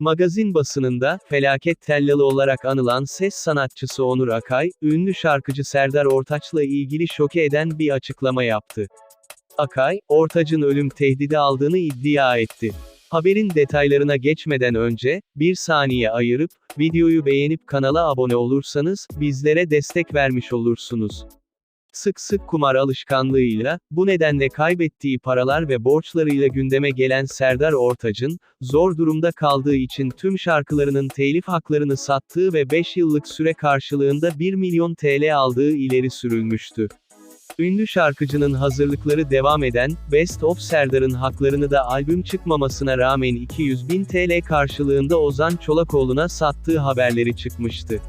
Magazin basınında, felaket tellalı olarak anılan ses sanatçısı Onur Akay, ünlü şarkıcı Serdar Ortaç'la ilgili şoke eden bir açıklama yaptı. Akay, Ortaç'ın ölüm tehdidi aldığını iddia etti. Haberin detaylarına geçmeden önce, bir saniye ayırıp, videoyu beğenip kanala abone olursanız, bizlere destek vermiş olursunuz. Sık sık kumar alışkanlığıyla, bu nedenle kaybettiği paralar ve borçlarıyla gündeme gelen Serdar Ortaç'ın, zor durumda kaldığı için tüm şarkılarının telif haklarını sattığı ve 5 yıllık süre karşılığında 1 milyon TL aldığı ileri sürülmüştü. Ünlü şarkıcının hazırlıkları devam eden, Best of Serdar'ın haklarını da albüm çıkmamasına rağmen 200 bin TL karşılığında Ozan Çolakoğlu'na sattığı haberleri çıkmıştı.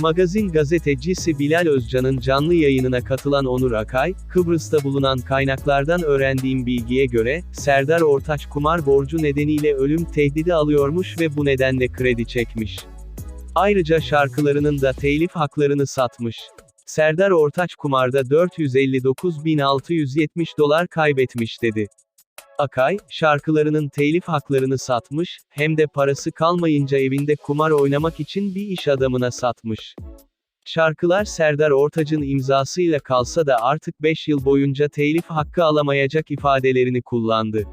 Magazin gazetecisi Bilal Özcan'ın canlı yayınına katılan Onur Akay, Kıbrıs'ta bulunan kaynaklardan öğrendiğim bilgiye göre, Serdar Ortaç kumar borcu nedeniyle ölüm tehdidi alıyormuş ve bu nedenle kredi çekmiş. Ayrıca şarkılarının da telif haklarını satmış. Serdar Ortaç kumarda 459.670 dolar kaybetmiş dedi. Akay, şarkılarının telif haklarını satmış, hem de parası kalmayınca evinde kumar oynamak için bir iş adamına satmış. Şarkılar Serdar Ortaç'ın imzasıyla kalsa da artık 5 yıl boyunca telif hakkı alamayacak ifadelerini kullandı.